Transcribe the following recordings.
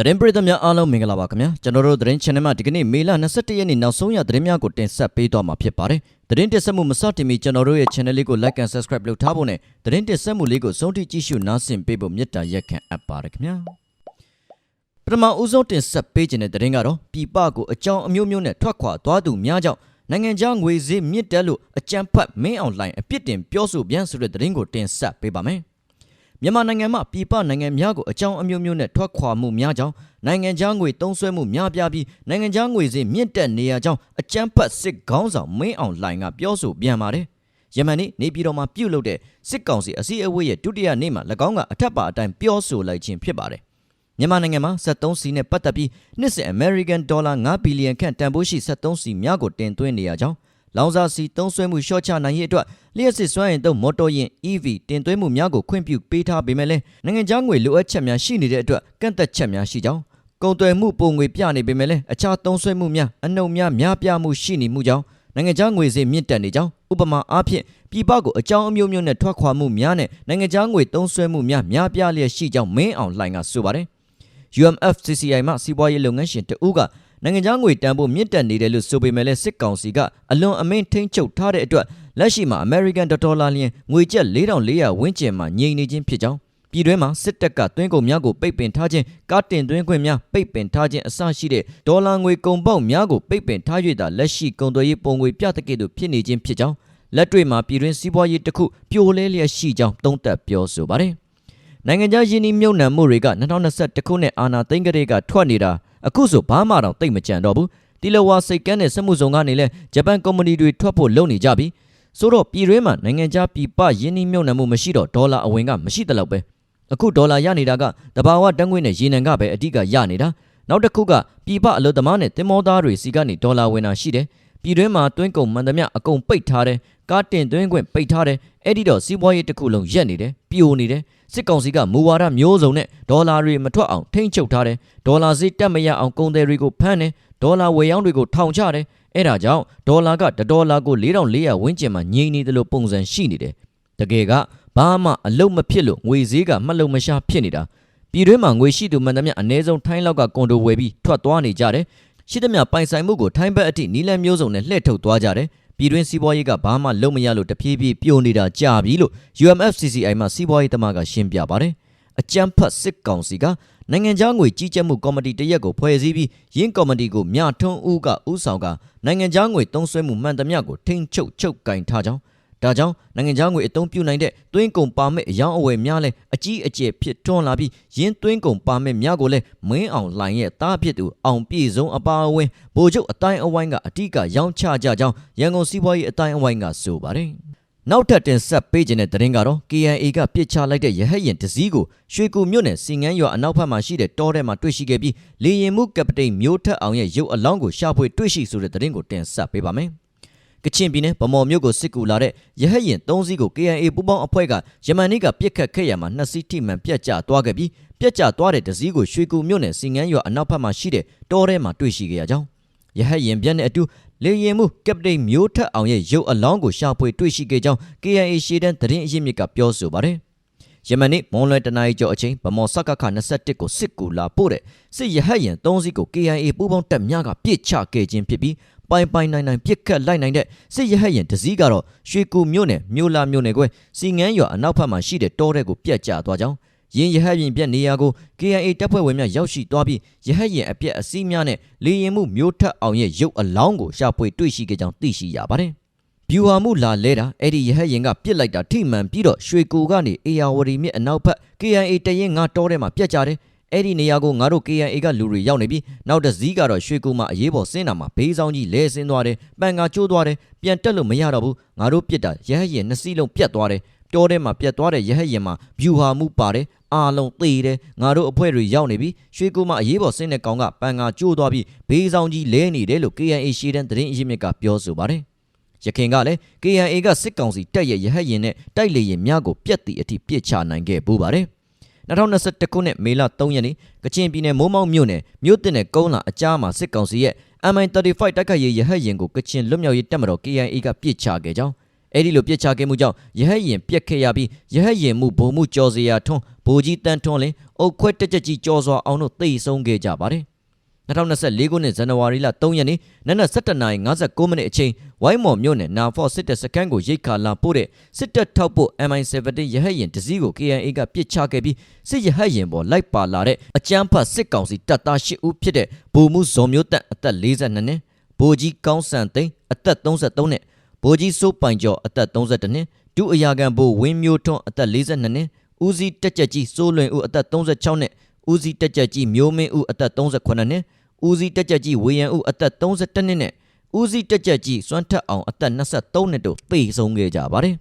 သတင်းပရိသတ်များအားလုံးမင်္ဂလာပါခင်ဗျာကျွန်တော်တို့သတင်း channel မှာဒီကနေ့မေလ22ရက်နေ့နောက်ဆုံးရသတင်းများကိုတင်ဆက်ပေးသွားမှာဖြစ်ပါတယ်သတင်းတင်ဆက်မှုမစတင်မီကျွန်တော်တို့ရဲ့ channel လေးကို like and subscribe လုပ်ထားဖို့နဲ့သတင်းတင်ဆက်မှုလေးကိုဆုံးထိကြည့်ရှုနားဆင်ပေးဖို့မေတ္တာရက်ခံအပ်ပါတယ်ခင်ဗျာပထမဦးဆုံးတင်ဆက်ပေးခြင်းတဲ့သတင်းကတော့ပြည်ပကိုအကြောင်းအမျိုးမျိုးနဲ့ထွက်ခွာသွားသူများကြောင့်နိုင်ငံခြားငွေဈေးမြင့်တက်လို့အကြမ်းဖက်မင်းအောင်လှိုင်အပြစ်တင်ပြောဆိုပြန်ဆိုတဲ့သတင်းကိုတင်ဆက်ပေးပါမယ် မြန်မာနိုင်ငံမှာပြည်ပနိုင်ငံများကိုအကြောင်းအမျိုးမျိုးနဲ့ထွက်ခွာမှုများကြောင့်နိုင်ငံခြားငွေသုံးစွဲမှုများပြားပြီးနိုင်ငံခြားငွေဈေးမြင့်တက်နေရကြောင်းအကြမ်းဖက်စစ်ခေါင်းဆောင်မင်းအောင်လှိုင်ကပြောဆိုပြန်ပါတယ်။ယမန်နေ့နေပြည်တော်မှာပြုလုပ်တဲ့စစ်ကောင်စီအစည်းအဝေးရဲ့ဒုတိယနေ့မှာ၎င်းကအထက်ပါအတိုင်းပြောဆိုလိုက်ခြင်းဖြစ်ပါတယ်။မြန်မာနိုင်ငံမှာ73စီနဲ့ပတ်သက်ပြီးနှစ်စဉ် American Dollar 9ဘီလီယံခန့်တန်ဖိုးရှိ73စီများကိုတင်သွင်းနေရကြောင်း လောင်စာစီသုံးစွဲမှုလျှော့ချနိုင်ရေးအတွက်လျှက်စစ်စွမ်းအင်သုံးမော်တော်ယာဉ် EV တင်သွင်းမှုများကိုခွင့်ပြုပေးထားပေမဲ့လည်းနိုင်ငံခြားငွေလိုအပ်ချက်များရှိနေတဲ့အတွက်ကန့်သက်ချက်များရှိကြောင်းကုန်သွယ်မှုပုံငွေပြနေပေမဲ့လည်းအခြားသုံးစွဲမှုများအနှုတ်များများပြားမှုရှိနေမှုကြောင့်နိုင်ငံခြားငွေဈေးမြင့်တက်နေကြောင်းဥပမာအားဖြင့်ပြည်ပကိုအကြောင်းအမျိုးမျိုးနဲ့ထွက်ခွာမှုများနဲ့နိုင်ငံခြားငွေသုံးစွဲမှုများများပြားလျက်ရှိကြောင်းမင်းအောင်လှိုင်ကဆိုပါတယ် UMFCCI မှစီးပွားရေးလုပ်ငန်းရှင်တဦးက နိုင်ငံခြားငွေတန်ဖို့မြင့်တက်နေတယ်လို့ဆိုပေမဲ့လည်းစစ်ကောင်စီကအလွန်အမင်းထိန်းချုပ်ထားတဲ့အတွက်လက်ရှိမှာ American ဒေါ်လာလျင်ငွေကျပ်4400ဝန်းကျင်မှာငြိမ်နေခြင်းဖြစ်ကြောင်းပြည်တွင်းမှာစစ်တပ်ကသွင်းကုန်များကိုပိတ်ပင်ထားခြင်းကားတင်သွင်းခွင့်များပိတ်ပင်ထားခြင်းအစရှိတဲ့ဒေါ်လာငွေကုန်ပေါက်များကိုပိတ်ပင်ထား၍သာလက်ရှိကုန်သွယ်ရေးပုံငွေပြတကယ်သို့ဖြစ်နေခြင်းဖြစ်ကြောင်းလက်တွေ့မှာပြည်တွင်းစီးပွားရေးတစ်ခုပြိုလဲလျက်ရှိကြောင်းသုံးသပ်ပြောဆိုပါတယ်နိုင်ငံခြားယင်းနှမြုံနှံမှုတွေက2021ခုနှစ်အာဏာသိမ်းကလေးကထွက်နေတာ အခုဆိုဘာမှတော့တိတ်မကြံတော့ဘူးတီလဝါစိတ်ကန်းတဲ့စက်မှုဇုံကနေလဲဂျပန်ကုမ္ပဏီတွေထွက်ဖို့လုပ်နေကြပြီဆိုတော့ပြည်တွင်းမှာနိုင်ငံခြားပြည်ပယင်းနှမြုံနှံမှုမရှိတော့ဒေါ်လာအဝင်ကမရှိတဲ့လောက်ပဲအခုဒေါ်လာရနေတာကတဘာဝတန်းငွေနဲ့ရေနံကပဲအဓိကရနေတာနောက်တစ်ခုကပြည်ပအလုပ်သမားနဲ့တင်မောသားတွေစီကနေဒေါ်လာဝင်တာရှိတယ် ပြည်တွင်းမှာတွင်းကုန်မှန်သမျှအကုန်ပိတ်ထားတယ်ကားတင်သွင်းခွင့်ပိတ်ထားတယ်အဲ့ဒီတော့စီးပွားရေးတစ်ခုလုံးရက်နေတယ်ပြိုနေတယ်စစ်ကောင်စီကမူဝါဒမျိုးစုံနဲ့ဒေါ်လာတွေမထွက်အောင်ထိန်းချုပ်ထားတယ်ဒေါ်လာဈေးတက်မရအောင်ကုန်သည်တွေကိုဖမ်းတယ်ဒေါ်လာဝယ်ရောင်းတွေကိုထောင်ချတယ်အဲ့ဒါကြောင့်ဒေါ်လာကတဒေါ်လာကို4400ဝန်းကျင်မှာငြိမ်နေတယ်လို့ပုံစံရှိနေတယ်တကယ်ကဘာမှအလုတ်မဖြစ်လို့ငွေဈေးကမှတ်လို့မရှာဖြစ်နေတာပြည်တွင်းမှာငွေရှိသူမှန်သမျှအ ਨੇ ဆုံးထိုင်းလောက်ကကွန်ဒိုဝယ်ပြီးထွက်သွားနေကြတယ် ရှိသမျှပိုင်ဆိုင်မှုကိုထိုင်းဘက်အထိနီလန်မျိုးစုံနဲ့လှည့်ထုတ်သွားကြတယ်ပြည်တွင်းစီးပွားရေးကဘာမှလုပ်မရလို့တဖြည်းဖြည်းပြိုနေတာကြာပြီလို့ UMFCCI မှစီးပွားရေးတမကရှင်းပြပါတယ်အကြမ်းဖက်စစ်ကောင်စီကနိုင်ငံခြားငွေကြီးကြပ်မှုကော်မတီတရက်ကိုဖွဲ့စည်းပြီးရင်းကော်မတီကိုမြထွန်းဦးကဦးဆောင်ကနိုင်ငံခြားငွေသုံးစွဲမှုမှန်သမျှကိုထိန်းချုပ်ချုပ်ကင်ထားကြောင်း ဒါကြောင့်နိုင်ငံခြားငွေအသုံးပြုနိုင်တဲ့သွင်းကုန်ပါမစ်အယောင်းအဝယ်များလဲအကြီးအကျယ်ဖြစ်ထွန်းလာပြီးရင်းသွင်းကုန်ပါမစ်များကိုလဲမင်းအောင်လှိုင်ရဲ့တားဖြစ်သူအောင်ပြည့်စုံအပါအဝင်ဗိုလ်ချုပ်အတိုင်းအဝိုင်းကအထက်ကရောင်းချကြကြောင်းရန်ကုန်စီးပွားရေးအတိုင်းအဝိုင်းကဆိုပါတယ်နောက်ထပ်တင်ဆက်ပေးခြင်းတဲ့သတင်းကတော့ KIA ကပြစ်ချလိုက်တဲ့ရဟတ်ရင်တစည်းကိုရွှေကူမြို့နယ်စီငန်းရွာအနောက်ဘက်မှာရှိတဲ့တောထဲမှာတွေ့ရှိခဲ့ပြီးလေရင်မှုကပတိန်မျိုးထက်အောင်ရဲ့ရုပ်အလောင်းကိုရှာဖွေတွေ့ရှိဆိုတဲ့သတင်းကိုတင်ဆက်ပေးပါမယ်။ ကချင်ပြည်နယ်ဗမော်မြို့ကိုစစ်ကူလာတဲ့ရဟတ်ရင်၃စီးကို KIA ပူးပေါင်းအဖွဲ့ကယမန်နေ့ကပြစ်ခတ်ခဲ့ရမှာနှစ်စီးထိမှန်ပြတ်ကျသွားခဲ့ပြီးပြတ်ကျသွားတဲ့တစည်းကိုရွှေကူမြို့နယ်စီငန်းရွာအနောက်ဘက်မှာရှိတဲ့တောထဲမှာတွေ့ရှိခဲ့ရကြောင်းရဟတ်ရင်ပြန်တဲ့အတူလေရင်မှုကပတိန်မျိုးထက်အောင်ရဲ့ရုပ်အလောင်းကိုရှာဖွေတွေ့ရှိခဲ့ကြောင်း KIA ရှေ့တန်းသတင်းအရင်းမြစ်ကပြောဆိုပါတယ်။ယမန်နေ့မွန်လွယ်တနာရီကျော်အချိန်ဗမော်စက္ကခ21ကိုစစ်ကူလာပို့တဲ့စစ်ရဟတ်ရင်၃စီးကို KIA ပူးပေါင်းတပ်များကပြစ်ချခဲ့ခြင်းဖြစ်ပြီး ပိုင်ပိုင်နိုင်နိုင်ပြစ်ခတ်လိုက်နိုင်တဲ့စစ်ရဟတ်ရင်တစည်းကတော့ရွှေကူမြို့နယ်မြို့လာမြို့နယ်ကွယ်စီငန်းရွာအနောက်ဘက်မှာရှိတဲ့တောထဲကိုပြက်ကျသွားကြောင်းရင်းရဟတ်ရင်ပြက်နေရာကို KIA တပ်ဖွဲ့ဝင်များရောက်ရှိသွားပြီးရဟတ်ရင်အပြက်အစည်းများနဲ့လေရင်မှုမျိုးထက်အောင်ရဲ့ရုပ်အလောင်းကိုရှာဖွေတွေ့ရှိခဲ့ကြောင်းသိရှိရပါတယ်။ဗျူဟာမှုလာလဲတာအဲ့ဒီရဟတ်ရင်ကပြစ်လိုက်တာထိမှန်ပြီးတော့ရွှေကူကနေအေယာဝတီမြစ်အနောက်ဘက် KIA တရင်ငါတောထဲမှာပြက်ကြတယ် အဲ့ဒီနေရာကိုငါတို့ KIA ကလူတွေရောက်နေပြီးနောက်တစ်စည်းကတော့ရွှေကူမှာအရေးပေါ်ဆင်းတာမှာဘေးဆောင်ကြီးလဲဆင်းသွားတယ်ပန်ကာကျိုးသွားတယ်ပြန်တက်လို့မရတော့ဘူးငါတို့ပြစ်တာရဟတ်ရင်နှစ်စီးလုံးပြက်သွားတယ်တောထဲမှာပြက်သွားတဲ့ရဟတ်ရင်မှာဗျူဟာမှုပါတယ်အားလုံးသေတယ်ငါတို့အဖွဲ့တွေရောက်နေပြီရွှေကူမှာအရေးပေါ်ဆင်းတဲ့ကောင်ကပန်ကာကျိုးသွားပြီးဘေးဆောင်ကြီးလဲနေတယ်လို့ KIA ရှေ့တန်းသတင်းအရင်းမြစ်ကပြောဆိုပါတယ်ရခင်ကလည်း KIA ကစစ်ကောင်စီတက်ရဲ့ရဟတ်ရင်နဲ့တိုက်လေရင်များကိုပြက်တီအထိပြစ်ချနိုင်ခဲ့ပူပါတယ် 2021ခုနှစ်မေလ3ရက်နေ့ကချင်ပြည်နယ်မိုးမောက်မြို့နယ်မြို့တင်နယ်ကုန်းလာအကြားမှာစစ်ကောင်စီရဲ့ MI35 တိုက်ခိုက်ရေးရဟတ်ရင်ကိုကချင်လွတ်မြောက်ရေးတပ်မတော် KIA ကပြစ်ချခဲ့ကြောင်းအဲ့ဒီလိုပြစ်ချခဲ့မှုကြောင့်ရဟတ်ရင်ပြက်ခဲ့ရပြီးရဟတ်ရင်မှုဘုံမှုကြော်စရာထွန်းဘိုးကြီးတန်းထွန်းလင်အုတ်ခွက်တက်ကြက်ကြီးကြော်စွာအောင်တို့သိဆုံးခဲ့ကြပါတယ် 2024ခုနှစ်ဇန်နဝါရီလ3ရက်နေ့နနက်7:59မိနစ်အချိန်ဝိုင်းမော်မြို့နယ်နာဖော့စစ်တပ်စခန်းကိုရိတ်ခါလာပို့တဲ့စစ်တပ်ထောက်ပို့ MI17 ရဟတ်ရင်တစည်းကို KNA ကပြစ်ချခဲ့ပြီးစစ်ရဟတ်ရင်ပေါ်လိုက်ပါလာတဲ့အကြမ်းဖက်စစ်ကောင်စီတပ်သား8ဦးဖြစ်တဲ့ဗိုလ်မှူးဇော်မျိုးတက်အသက်42နှစ်ဗိုလ်ကြီးကောင်းစံသိန်းအသက်33နှစ်ဗိုလ်ကြီးစိုးပိုင်ကျော်အသက်32နှစ်ဒုအရာခံဗိုလ်ဝင်းမျိုးထွန်းအသက်42နှစ်ဦးစီးတက်ကြက်ကြီးစိုးလွင်ဦးအသက်36နှစ်ဦးစီးတက်ကြက်ကြီးမျိုးမင်းဦးအသက်38နှစ် ဦးစီးတက်ကြက်ကြီးဝေယံဦးအသက်32နှစ်နဲ့ဦးစီးတက်ကြက်ကြီးစွမ်းထက်အောင်အသက်23နှစ်တို့သေဆုံးခဲ့ကြပါတယ်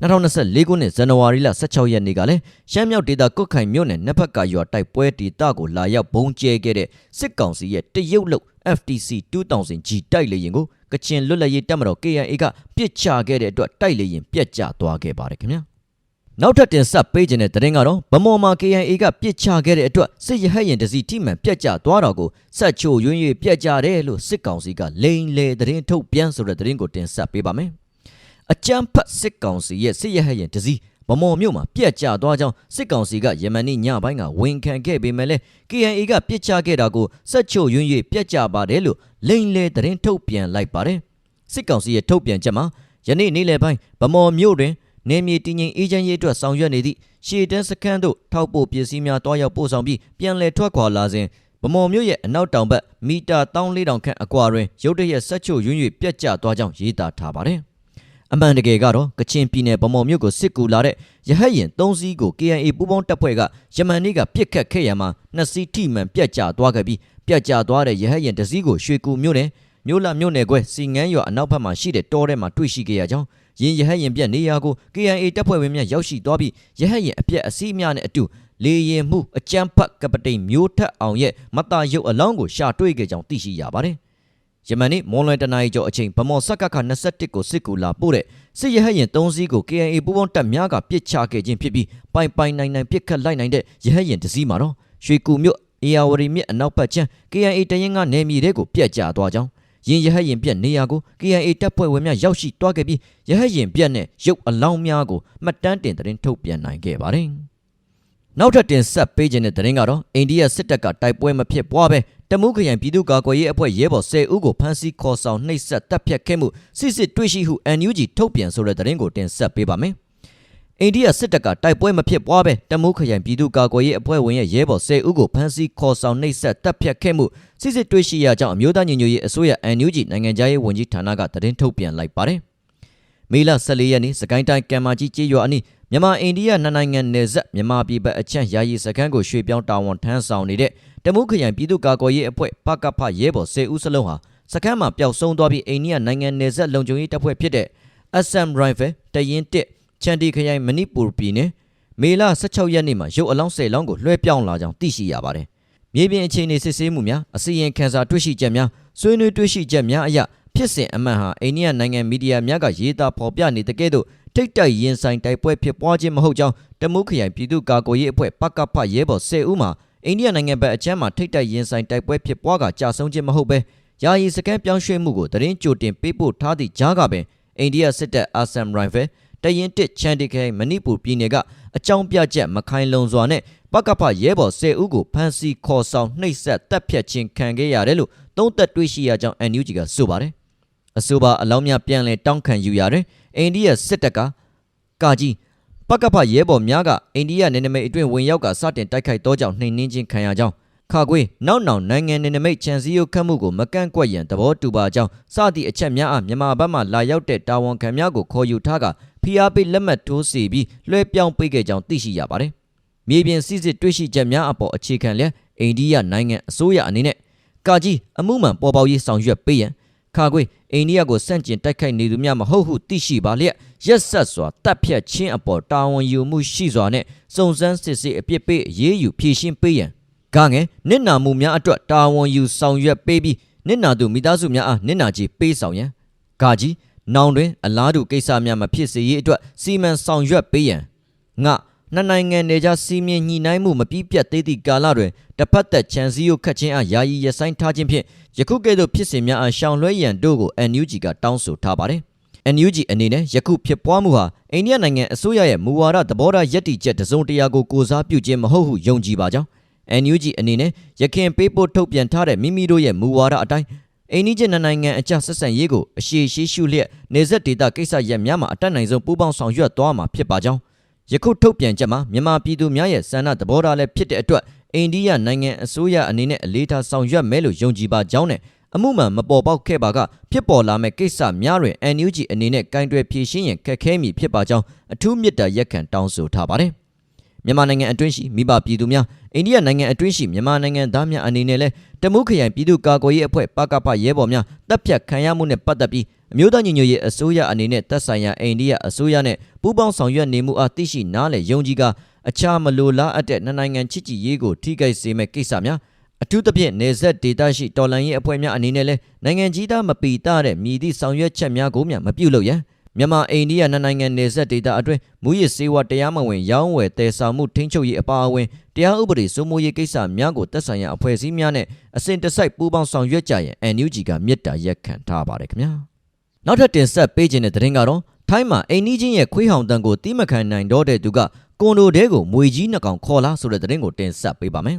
2024ခုနှစ်ဇန်နဝါရီလ16ရက်နေ့ကလည်းရှမ်းမြောက်ဒေသကုတ်ခိုင်မြို့နယ်နက်ဖက်ကရွာတိုက်ပွဲဒေသကိုလာရောက်ဘုံကျဲခဲ့တဲ့စစ်ကောင်စီရဲ့တရုတ်လုတ် FTC 2000G တိုက်လေယာဉ်ကိုကချင်လွတ်လပ်ရေးတပ်မတော် KIA ကပြစ်ချခဲ့တဲ့အတွက်တိုက်လေယာဉ်ပြက်ကျသွားခဲ့ပါတယ်ခင်ဗျာ နောက်ထပ်တင်ဆက်ပေးခြင်းတဲ့သတင်းကတော့ဗမော်မှာ KIA ကပြစ်ချခဲ့တဲ့အတွက်စစ်ရဟတ်ရင်တစီထိမှန်ပြက်ကျသွားတာကိုဆက်ချိုရွင်း၍ပြက်ကျတယ်လို့စစ်ကောင်စီကလိန်လေသတင်းထုတ်ပြန်ဆိုတဲ့သတင်းကိုတင်ဆက်ပေးပါမယ်အကြမ်းဖက်စစ်ကောင်စီရဲ့စစ်ရဟတ်ရင်တစီဗမော်မြို့မှာပြက်ကျသွားကြောင်းစစ်ကောင်စီကယမန်နေ့ညပိုင်းကဝန်ခံခဲ့ပေမဲ့လည်း KIA ကပြစ်ချခဲ့တာကိုဆက်ချိုရွင်း၍ပြက်ကျပါတယ်လို့လိန်လေသတင်းထုတ်ပြန်လိုက်ပါတယ်စစ်ကောင်စီရဲ့ထုတ်ပြန်ချက်မှာယနေ့နေ့လယ်ပိုင်းဗမော်မြို့တွင် နေမြေတည်ငြိမ်အေးချမ်းရေးအတွက်ဆောင်ရွက်နေသည့်ရှေ့တန်းစခန်းသို့ထောက်ပို့ပစ္စည်းများတွားရောက်ပို့ဆောင်ပြီးပြန်လည်ထွက်ခွာလာစဉ်ဗမော်မြို့ရဲ့အနောက်တောင်ဘက်မီတာ1400ခန့်အကွာတွင်ရုတ်တရက်ဆက်ချိုရွံ့၍ပြက်ကျသွားကြောင်းရေးသားထားပါတယ်။အမှန်တကယ်ကတော့ကချင်ပြည်နယ်ဗမော်မြို့ကိုစစ်ကူလာတဲ့ရဟတ်ရင်၃စီးကို KNA ပူးပေါင်းတပ်ဖွဲ့ကယမန်နေ့ကပြစ်ခတ်ခဲ့ရမှာနှစ်စီးထိမှန်ပြက်ကျသွားခဲ့ပြီးပြက်ကျသွားတဲ့ရဟတ်ရင်တစ်စီးကိုရွှေကူမြို့နယ် မြို့လာမြို့နယ်ကွဲစီငန်းရွာအနောက်ဘက်မှာရှိတဲ့တောထဲမှာတွေ့ရှိခဲ့ရကြောင်းရင်းရဟတ်ရင်ပြက်နေရာကို KIA တပ်ဖွဲ့ဝင်များရောက်ရှိသွားပြီးရဟတ်ရင်အပြက်အစီးများနဲ့အတူလေရင်မှုအကြမ်းဖက်ကပတိန်မျိုးထက်အောင်ရဲ့မတာရုပ်အလောင်းကိုရှာတွေ့ခဲ့ကြောင်းသိရှိရပါတယ်။ယမန်နေ့မွန်လွယ်တနာရီကျော်အချိန်ဗမော်ဆက်ကခ21ကိုစစ်ကူလာပို့တဲ့စစ်ရဟတ်ရင်3စီးကို KIA ပူးပေါင်းတပ်များကပစ်ချခဲ့ခြင်းဖြစ်ပြီးပိုင်ပိုင်နိုင်နိုင်ပစ်ခတ်လိုက်နိုင်တဲ့ရဟတ်ရင်တစ်စီးမှာတော့ရွှေကူမြို့အေယာဝရီမြစ်အနောက်ဘက်ချမ်း KIA တရင်ကနေမြေတဲ့ကိုပြက်ကျသွားကြောင်း ရင်ရဟတ်ရင်ပြက်နေရာကို KIA တပ်ဖွဲ့ဝင်များရောက်ရှိသွားခဲ့ပြီးရဟတ်ရင်ပြက်နဲ့ရုပ်အလောင်းများကိုမှတ်တမ်းတင်သတင်းထုတ်ပြန်နိုင်ခဲ့ပါတယ်။နောက်ထပ်တင်ဆက်ပေးခြင်းတဲ့သတင်းကတော့အိန္ဒိယစစ်တပ်ကတိုက်ပွဲမဖြစ်ပွားပဲတမူးခရိုင်ပြည်သူ့ကာကွယ်ရေးအဖွဲ့ရဲဘော်10ဦးကိုဖမ်းဆီးခေါ်ဆောင်နှိပ်စက်တပ်ဖြတ်ခဲ့မှုစစ်စစ်တွေ့ရှိဟု NUG ထုတ်ပြန်ဆိုတဲ့သတင်းကိုတင်ဆက်ပေးပါမယ်။ အိန္ဒိယစစ်တပ်ကတိုက်ပွဲမဖြစ်ပွားပဲတမူးခရိုင်ပြည်သူ့ကာကွယ်ရေးအဖွဲ့ဝင်ရဲ့ရဲဘော်10ဦးကိုဖမ်းဆီးခေါ်ဆောင်နှိပ်စက်တပ်ဖြတ်ခဲ့မှုစစ်စစ်တွေ့ရှိရကြောင်းအမျိုးသားညီညွတ်ရေးအစိုးရ NUG နိုင်ငံခြားရေးဝန်ကြီးဌာနကသတင်းထုတ်ပြန်လိုက်ပါတယ်။မေလ14ရက်နေ့စကိုင်းတိုင်းကံမာကြီးကျေးရွာအနီးမြန်မာအိန္ဒိယနှစ်နိုင်ငံနယ်စပ်မြန်မာပြည်ပအချမ်းယာယီစခန်းကိုရွှေ့ပြောင်းတာဝန်ထမ်းဆောင်နေတဲ့တမုခရိုင်ပြည်သူ့ကာကွယ်ရေးအဖွဲ့ပကဖရဲဘော်10ဦးစလုံးဟာစခန်းမှာပျောက်ဆုံးသွားပြီးအိန္ဒိယနိုင်ငံနယ်စပ်လုံခြုံရေးတပ်ဖွဲ့ဖြစ်တဲ့ Assam Rifle တရင်1 ချန်တီခရိုင်မဏိပူပြည်နယ်မေလ16ရက်နေ့မှာရုပ်အလောင်း10လောင်းကိုလွှဲပြောင်းလာကြောင်းသိရှိရပါတယ်။မြေပြင်အခြေအနေစစ်ဆေးမှုများအစီရင်ခံစာတွေ့ရှိချက်များဆွေးနွေးတွေ့ရှိချက်များအရဖြစ်စဉ်အမှန်ဟာအိန္ဒိယနိုင်ငံမီဒီယာများကရေးသားဖော်ပြနေတဲ့ကဲ့သို့ထိတ်တိုက်ရင်ဆိုင်တိုက်ပွဲဖြစ်ပွားခြင်းမဟုတ်ကြောင်းတမုခရိုင်ပြည်သူ့ကာကွယ်ရေးအဖွဲ့ပကဖရဲဘော်10ဦးမှာအိန္ဒိယနိုင်ငံဘက်အချမ်းမှာထိတ်တိုက်ရင်ဆိုင်တိုက်ပွဲဖြစ်ပွားကကြာဆုံးခြင်းမဟုတ်ပဲယာယီစကန်ပြောင်းရွှေ့မှုကိုတရင်ကြိုတင်ပေးပို့ထားသည့်ကြားကပင်အိန္ဒိယစစ်တပ်အာဆမ်ရိုင်ဖယ် တရင်တစ်ချန်တီခိုင်မဏိပူပြည်နယ်ကအကြောင်းပြချက်မခိုင်လုံစွာနဲ့ပကဖရဲဘော်10ဦးကိုဖမ်းဆီးခေါ်ဆောင်နှိပ်စက်တပ်ဖြတ်ခြင်းခံခဲ့ရတယ်လို့သုံးသက်တွေ့ရှိရကြောင်း NUG ကဆိုပါတယ်အဆိုပါအလောင်းများပြန်လည်တောင်းခံယူရတယ်အိန္ဒိယစစ်တပ်ကကာကြီးပကဖရဲဘော်များကအိန္ဒိယနယ်နိမိတ်အတွင်းဝင်ရောက်ကစတင်တိုက်ခိုက်သောကြောင့်နှိမ်နင်းခြင်းခံရကြောင်းခါခွေနောက်နောက်နိုင်ငံနယ်နိမိတ်ခြံစည်းရုပ်ခတ်မှုကိုမကန့်ကွက်ရန်သဘောတူပါကြောင်းစသည့်အချက်များအားမြန်မာဘက်မှလာရောက်တဲ့တာဝန်ခံများကိုခေါ်ယူထားက ဖိအားပေးလက်မှတ်ထိုးစီပြီးလွှဲပြောင်းပေးခဲ့ကြောင်းသိရှိရပါတယ်။မြေပြင်စစ်စစ်တွေ့ရှိချက်များအပေါ်အခြေခံလျက်အိန္ဒိယနိုင်ငံအစိုးရအနေနဲ့ကာကြီးအမှုမှန်ပေါ်ပေါက်ရေးဆောင်ရွက်ပေးရန်ခါခွေအိန္ဒိယကိုစန့်ကျင်တိုက်ခိုက်နေသူများမဟုတ်ဟုသိရှိပါလျက်ရက်ဆက်စွာတပ်ဖြတ်ခြင်းအပေါ်တာဝန်ယူမှုရှိစွာနဲ့စုံစမ်းစစ်ဆေးအပြစ်ပေးအရေးယူဖြေရှင်းပေးရန်ကငယ်နစ်နာမှုများအတွက်တာဝန်ယူဆောင်ရွက်ပေးပြီးနစ်နာသူမိသားစုများအားနစ်နာကြေးပေးဆောင်ရန်ဂါကြီး နောင်တွင်အလားတူကိစ္စများမဖြစ်စေရေးအတွက်စီမံဆောင်ရွက်ပေးရန်ငါနှစ်နိုင်ငံနေကြစီမင်းညှိနှိုင်းမှုမပြီးပြတ်သေးသည့်ကာလတွင်တစ်ဖက်သက်ချန်စီယိုခတ်ခြင်းအားယာယီရဆိုင်ထားခြင်းဖြင့်ယခုကဲ့သို့ဖြစ်စဉ်များအားရှောင်လွှဲရန်တို့ကို NUG ကတောင်းဆိုထားပါတယ် NUG အနေနဲ့ယခုဖြစ်ပွားမှုဟာအိန္ဒိယနိုင်ငံအစိုးရရဲ့မူဝါဒသဘောထားယက်တီချက်တစုံတရာကိုကိုစားပြုခြင်းမဟုတ်ဟုယုံကြည်ပါကြောင်း NUG အနေနဲ့ရခင်ပေးပို့ထုတ်ပြန်ထားတဲ့မိမိတို့ရဲ့မူဝါဒအတိုင်း အိန္ဒိယနိုင်ငံအကြဆက်ဆံရေးကိုအရှိရှိရှုလျက်နေဆက်ဒေတာကိစ္စရပ်များမှာအတက်နိုင်ဆုံးပူးပေါင်းဆောင်ရွက်သွားမှာဖြစ်ပါကြောင်းယခုထုတ်ပြန်ချက်မှာမြန်မာပြည်သူများရဲ့ဆန္ဒသဘောထားလည်းဖြစ်တဲ့အတွက်အိန္ဒိယနိုင်ငံအစိုးရအနေနဲ့အလေးထားဆောင်ရွက်မယ်လို့ယုံကြည်ပါကြောင်းနဲ့အမှုမှန်မပေါ်ပေါက်ခဲ့ပါကဖြစ်ပေါ်လာမဲ့ကိစ္စများတွင် NUG အနေနဲ့ကင်တွယ်ဖြေရှင်းရင်ခက်ခဲမည်ဖြစ်ပါကြောင်းအထူးမြစ်တာရက်ခံတောင်းဆိုထားပါတယ်။ မြန်မာနိုင်ငံအတွင်းရှိမိဘပြည်သူများအိန္ဒိယနိုင်ငံအတွင်းရှိမြန်မာနိုင်ငံသားများအနေနဲ့လည်းတမုခရိုင်ပြည်သူ့ကာကွယ်ရေးအဖွဲ့ပကပရဲဘော်များတပ်ဖြတ်ခံရမှုနဲ့ပတ်သက်ပြီးအမျိုးသားညီညွတ်ရေးအစိုးရအနေနဲ့တပ်ဆိုင်ရာအိန္ဒိယအစိုးရနဲ့ပူးပေါင်းဆောင်ရွက်နေမှုအားသိရှိနားလည်ယုံကြည်ကာအခြားမလိုလားအပ်တဲ့နှစ်နိုင်ငံချစ်ကြည်ရေးကိုထိခိုက်စေမဲ့ကိစ္စများအထူးသဖြင့်နေဆက်ဒေတာရှိတော်လန်ရေးအဖွဲ့များအနေနဲ့လည်းနိုင်ငံကြီးသားမပီတာတဲ့မြည်သည့်ဆောင်ရွက်ချက်များကိုမျှမပြုလုပ်ရန် မြန်မာအိန္ဒိယနှစ်နိုင်ငံနေဆက်ဒေတာအတွင်းမူရစ်စေဝါတရားမဝင်ရောင်းဝယ်တည်ဆောင်မှုထိန်းချုပ်ရေးအပါအဝင်တရားဥပဒေစိုးမိုးရေးကိစ္စများကိုသက်ဆိုင်ရာအဖွဲ့အစည်းများနဲ့အစဉ်တစိုက်ပူးပေါင်းဆောင်ရွက်ကြရန် NUG ကမြစ်တာရက်ခံထားပါတယ်ခင်ဗျာနောက်ထပ်တင်ဆက်ပေးခြင်းတဲ့သတင်းကတော့ထိုင်းမှာအိန္ဒိချင်းရဲ့ခွေးဟောင်တန်ကိုတိမခံနိုင်တော့တဲ့သူကကွန်ဒိုတဲကိုမွေကြီးနှစ်ကောင်ခေါ်လာဆိုတဲ့သတင်းကိုတင်ဆက်ပေးပါမယ်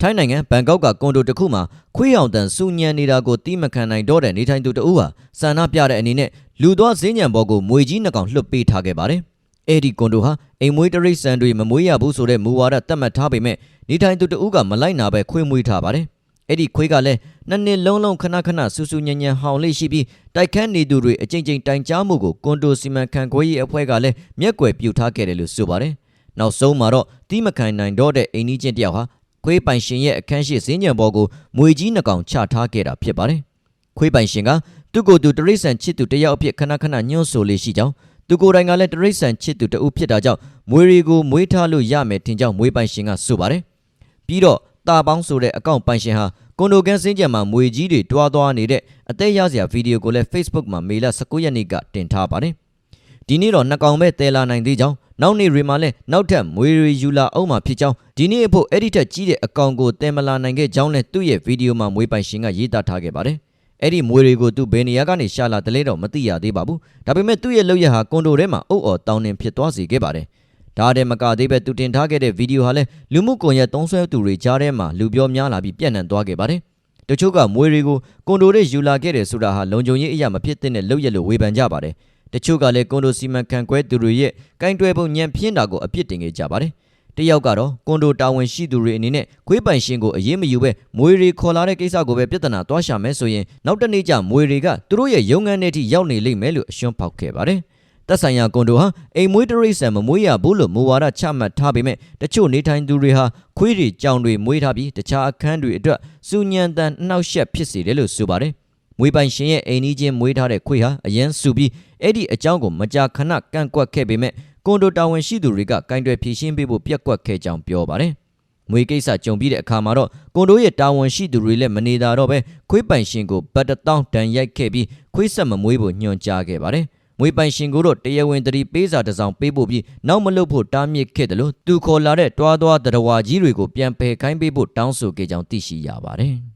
ထိုင်းနိုင်ငံဘန်ကောက်ကကွန်ဒိုတစ်ခုမှာခွေးဟောင်တန်စူညံနေတာကိုတိမခံနိုင်တော့တဲ့နေထိုင်သူတအူးဟာဆန္ဒပြတဲ့အနေနဲ့လူသွားဈေးညံဘော်ကိုမွေကြီးနှစ်ကောင်လွှတ်ပေးထားခဲ့ပါတယ်။အဲ့ဒီကွန်ဒိုဟာအိမ်မွေးတရိတ်ဆန်တွေမမွေးရဘူးဆိုတဲ့မူဝါဒသတ်မှတ်ထားပေမဲ့နေထိုင်သူတအူးကမလိုက်နာပဲခွေးမွေးထားပါတယ်။အဲ့ဒီခွေးကလည်းနှစ်နှစ်လုံးလုံးခဏခဏဆူဆူညံညံဟောင်လေးရှိပြီးတိုက်ခန်းနေသူတွေအကြိမ်ကြိမ်တိုင်ကြားမှုကိုကွန်ဒိုစီမံခန့်ခွဲရေးအဖွဲ့ကလည်းမျက်ကွယ်ပြုထားခဲ့တယ်လို့ဆိုပါတယ်။နောက်ဆုံးမှာတော့တီးမခံနိုင်တော့တဲ့အိမ်ကြီးချင်းတယောက်ဟာ ခွေးပိုင်ရှင်ရဲ့အခန်းရှိစင်းညံဘော်ကိုမွေကြီးနှကောင်ချထားခဲ့တာဖြစ်ပါတယ်။ခွေးပိုင်ရှင်ကသူ့ကိုယ်သူတရိษံချစ်သူတယောက်အဖြစ်ခဏခဏညှို့ဆိုလေးရှိကြောင်းသူကိုယ်တိုင်ကလည်းတရိษံချစ်သူတဦးဖြစ်တာကြောင့်မွေတွေကိုမွေးထားလို့ရမယ်ထင်ကြောင်းမွေးပိုင်ရှင်ကဆိုပါတယ်။ပြီးတော့တာပေါင်းဆိုတဲ့အကောင့်ပိုင်ရှင်ဟာကွန်ဒိုကန်စင်းကြံမှာမွေကြီးတွေတွားသွားနေတဲ့အသက်ရစရာဗီဒီယိုကိုလည်း Facebook မှာမေလ19ရက်နေ့ကတင်ထားပါတယ်။ဒီနေ့တော့နှစ်ကောင်ပဲတဲလာနိုင်သေးကြောင်း နောက်နေ့တွေမှာလည်းနောက်ထပ်မွေရီယူလာအောင်မှာဖြစ်ကြောင်းဒီနေ့အဖို့အဲ့ဒီထက်ကြီးတဲ့အကောင်ကိုတဲမလာနိုင်ခဲ့ကြောင်းနဲ့သူ့ရဲ့ဗီဒီယိုမှာမွေးပိုင်ရှင်ကရေးသားထားခဲ့ပါတယ်။အဲ့ဒီမွေတွေကိုသူဘယ်နေရာကနေရှာလာတယ်လဲတော့မသိရသေးပါဘူး။ဒါပေမဲ့သူ့ရဲ့လုပ်ရဟာကွန်ဒိုထဲမှာအုပ်အော်တောင်းနှင်ဖြစ်သွားစေခဲ့ပါတယ်။ဒါတည်းမကသေးပဲသူတင်ထားခဲ့တဲ့ဗီဒီယိုဟာလည်းလူမှုကွန်ရက်သုံးဆွဲသူတွေကြားထဲမှာလူပြောများလာပြီးပြန့်နှံ့သွားခဲ့ပါတယ်။တချို့ကမွေတွေကိုကွန်ဒိုတွေယူလာခဲ့တယ်ဆိုတာဟာလုံခြုံရေးအရာမဖြစ်တဲ့လုပ်ရလို့ဝေဖန်ကြပါတယ်။ တချို့ကလည်းကွန်ဒိုစီမံခန့်ခွဲသူတွေရဲ့ကင်တွယ်ပုံညံပြင်းတာကိုအပြစ်တင်ခဲ့ကြပါတယ်။တယောက်ကတော့ကွန်ဒိုတာဝန်ရှိသူတွေအနေနဲ့ခွေးပိုင်ရှင်ကိုအရေးမယူပဲမွေတွေခေါ်လာတဲ့ကိစ္စကိုပဲပြဿနာသွားရှာမယ်ဆိုရင်နောက်တနေ့ကျမွေတွေကသူတို့ရဲ့ရုံငန်းထဲထိရောက်နေလိမ့်မယ်လို့အရှွန်းဖောက်ခဲ့ပါတယ်။သက်ဆိုင်ရာကွန်ဒိုဟာအိမ်မွေးတရိတ်ဆန်မမွေးရဘူးလို့မူဝါဒချမှတ်ထားပေမဲ့တချို့နေထိုင်သူတွေဟာခွေးတွေကြောင်တွေမွေးထားပြီးတခြားအခန်းတွေအတွက်စူညံတန်နှောက်ယှက်ဖြစ်စေတယ်လို့ဆိုပါတယ်။ မွေးပိုင်ရှင်ရဲ့အိမ်ကြီးချင်းမွေးထားတဲ့ခွေးဟာအရန်စုပြီးအဲ့ဒီအကြောင်းကိုမကြာခဏကန့်ကွက်ခဲ့ပေမဲ့ကွန်ဒိုတာဝန်ရှိသူတွေကကင်တွယ်ဖြေရှင်းပေးဖို့ပြက်ကွက်ခဲ့ကြောင်းပြောပါတယ်။မွေကိစ္စကြုံပြီးတဲ့အခါမှာတော့ကွန်ဒိုရဲ့တာဝန်ရှိသူတွေလည်းမနေတာတော့ပဲခွေးပိုင်ရှင်ကိုဘတ်တတောင်းတန်ရိုက်ခဲ့ပြီးခွေးဆက်မမွေးဖို့ညွှန်ကြားခဲ့ပါတယ်။မွေပိုင်ရှင်ကိုတော့တရားဝင်တတိပေးစာတစ်စောင်ပေးဖို့ပြီးနောက်မလုပ်ဖို့တားမြစ်ခဲ့တယ်လို့သူခေါ်လာတဲ့တွားသွားတရဝါကြီးတွေကိုပြန်ပယ်ခိုင်းပေးဖို့တောင်းဆိုခဲ့ကြောင်းသိရှိရပါတယ်။